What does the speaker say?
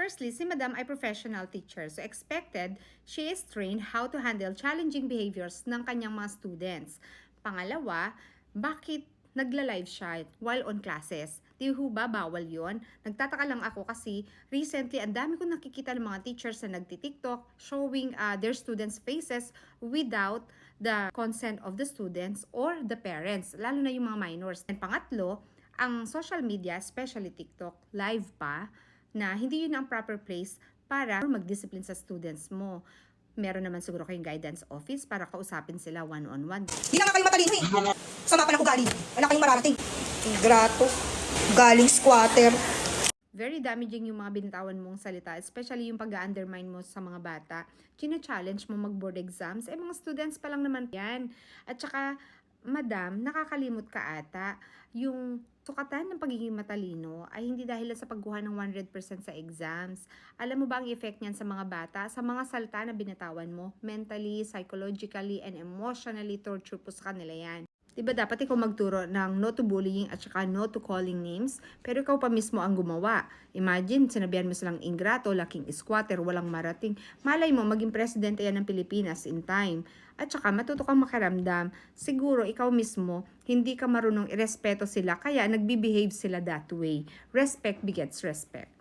Firstly, si Madam ay professional teacher. So expected, she is trained how to handle challenging behaviors ng kanyang mga students. Pangalawa, bakit nagla-live siya while on classes? Di ho ba bawal yon? Nagtataka lang ako kasi recently ang dami ko nakikita ng mga teachers na nagti-TikTok showing uh, their students' faces without the consent of the students or the parents, lalo na yung mga minors. And pangatlo, ang social media, especially TikTok, live pa, na hindi yun ang proper place para mag-discipline sa students mo. Meron naman siguro kayong guidance office para kausapin sila one-on-one. Hindi na nga kayo matalino eh. Sama pa ng ugali. Wala kayong mararating. Ingrato. Galing squatter. Very damaging yung mga binitawan mong salita, especially yung pag-undermine mo sa mga bata. China-challenge mo mag-board exams, eh mga students pa lang naman yan. At saka, madam, nakakalimot ka ata. Yung sukatan ng pagiging matalino ay hindi dahil sa pagkuha ng 100% sa exams. Alam mo ba ang effect niyan sa mga bata? Sa mga salta na binitawan mo, mentally, psychologically, and emotionally torture po sa kanila yan. Diba dapat ikaw magturo ng no to bullying at saka no to calling names, pero ikaw pa mismo ang gumawa. Imagine, sinabihan mo silang ingrato, laking squatter, walang marating. Malay mo, maging presidente yan ng Pilipinas in time. At saka matuto kang makaramdam. Siguro ikaw mismo, hindi ka marunong irespeto sila, kaya nagbibehave sila that way. Respect begets respect.